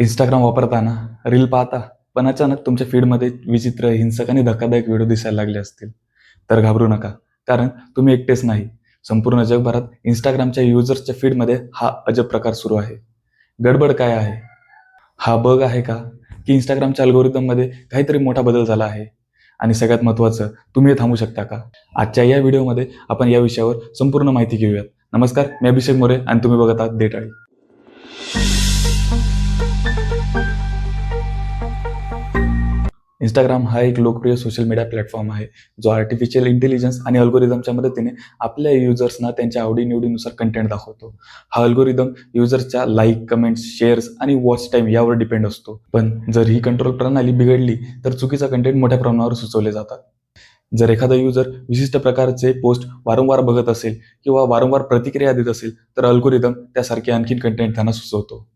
Instagram वापरताना reel पाहता पण अचानक तुमच्या फीडमध्ये विचित्र हिंसक आणि धक्कादायक व्हिडिओ दिसायला लागले असतील. तर घाबरू नका कारण तुम्ही एकटेच नाही. संपूर्ण जगभरात इंस्टाग्रामच्या युजर्सच्या फीडमध्ये हा अजब प्रकार सुरू आहे. गडबड काय आहे? हा बग आहे का? की इंस्टाग्रामच्या अल्गोरिदममध्ये काहीतरी मोठा बदल झाला आहे? आणि सगळ्यात महत्त्वाचं तुम्ही थांबू शकता का? आजच्या या व्हिडिओमध्ये आपण या विषयावर संपूर्ण माहिती घेऊयात. नमस्कार मी अभिषेक मोरे आणि तुम्ही बघत आहात देटाळी इंस्टाग्राम हा एक लोकप्रिय सोशल मीडिया प्लॅटफॉर्म आहे जो आर्टिफिशियल इंटेलिजन्स आणि अल्गोरिदमच्या मदतीने आपल्या युजर्सना त्यांच्या आवडीनिवडीनुसार कंटेंट दाखवतो. हा अल्गोरिदम युजर्सच्या लाईक कमेंट्स शेअर्स आणि वॉच टाईम यावर डिपेंड असतो. पण जर ही कंट्रोल प्रणाली बिघडली तर चुकीचा कंटेंट मोठ्या प्रमाणावर सुचवले जातात. जर एखादा युजर विशिष्ट प्रकारचे पोस्ट वारंवार बघत असेल किंवा वारंवार प्रतिक्रिया देत असेल तर अल्गोरिदम त्यासारखे आणखीन कंटेंट त्यांना सुचवतो.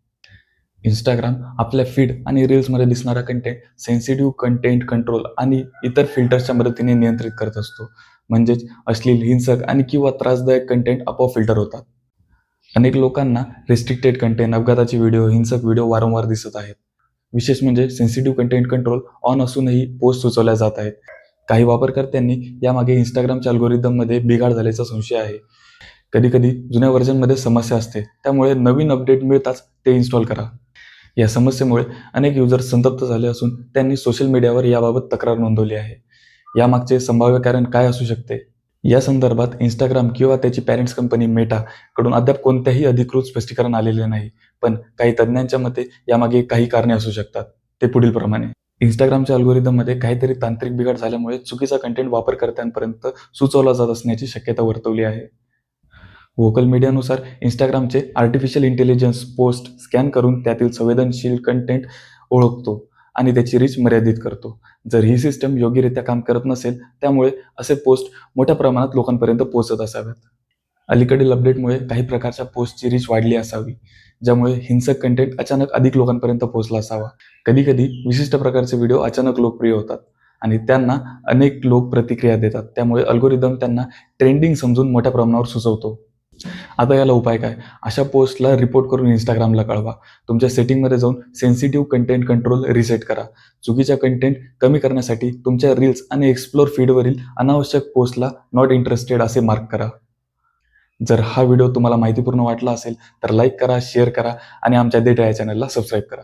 इंस्टाग्राम आपल्या फीड आणि रील्समध्ये दिसणारा कंटेंट सेन्सिटिव्ह कंटेंट कंट्रोल आणि इतर फिल्टर्सच्या मदतीने नियंत्रित करत असतो. म्हणजेच अश्लील हिंसक आणि किंवा त्रासदायक कंटेंट आपोआप फिल्टर होतात. अनेक लोकांना रिस्ट्रिक्टेड कंटेंट अपघाताचे व्हिडिओ हिंसक व्हिडिओ वारंवार दिसत आहेत. विशेष म्हणजे सेन्सिटिव्ह कंटेंट कंट्रोल ऑन असूनही पोस्ट सुचवल्या जात आहेत. काही वापरकर्त्यांनी यामागे इंस्टाग्रामच्या अल्गोरिदममध्ये बिघाड झाल्याचा संशय आहे. कधीकधी जुन्या व्हर्जनमध्ये समस्या असते. त्यामुळे नवीन अपडेट मिळताच ते इन्स्टॉल करा. या समस्येमुळे अनेक युजर संतप्त झाले असून त्यांनी सोशल मीडियावर याबाबत तक्रार नोंदवली आहे. यामागचे संभाव्य कारण काय असू शकते? या संदर्भात इंस्टाग्राम किंवा त्याची पॅरेंट्स कंपनी मेटा कडून अद्याप कोणत्याही अधिकृत स्पष्टीकरण आलेले नाही. पण काही तज्ज्ञांच्या मते यामागे काही कारणे असू शकतात. ते पुढील प्रमाणे. इंस्टाग्रामच्या अल्गोरिदममध्ये काहीतरी तांत्रिक बिघाड झाल्यामुळे चुकीचा कंटेंट वापरकर्त्यांपर्यंत सुचवला जात असण्याची शक्यता वर्तवली आहे. व्होकल मीडियानुसार इंस्टाग्रामचे आर्टिफिशियल इंटेलिजन्स पोस्ट स्कॅन करून त्यातील संवेदनशील कंटेंट ओळखतो आणि त्याची रीच मर्यादित करतो. जर ही सिस्टम योग्यरित्या काम करत नसेल त्यामुळे असे पोस्ट मोठ्या प्रमाणात लोकांपर्यंत पोहोचत असाव्यात अलीकडील अपडेटमुळे काही प्रकारच्या पोस्टची रीच वाढली असावी ज्यामुळे हिंसक कंटेंट अचानक अधिक लोकांपर्यंत पोहोचला असावा. कधीकधी विशिष्ट प्रकारचे व्हिडिओ अचानक लोकप्रिय होतात आणि त्यांना अनेक लोक प्रतिक्रिया देतात. त्यामुळे अल्गोरिदम त्यांना ट्रेंडिंग समजून मोठ्या प्रमाणावर सुचवतो. आता याला उपाय काय? अशा पोस्टला रिपोर्ट करून इंस्टाग्रामला कळवा. तुमच्या सेटिंगमध्ये जाऊन सेन्सिटिव्ह कंटेंट कंट्रोल रिसेट करा. चुकीच्या कंटेंट कमी करण्यासाठी तुमच्या रील्स आणि एक्सप्लोर फीडवरील अनावश्यक पोस्टला नॉट इंटरेस्टेड असे मार्क करा. जर हा व्हिडिओ तुम्हाला माहितीपूर्ण वाटला असेल तर लाईक करा शेअर करा आणि आमच्या डेटा या चॅनलला सबस्क्राईब करा.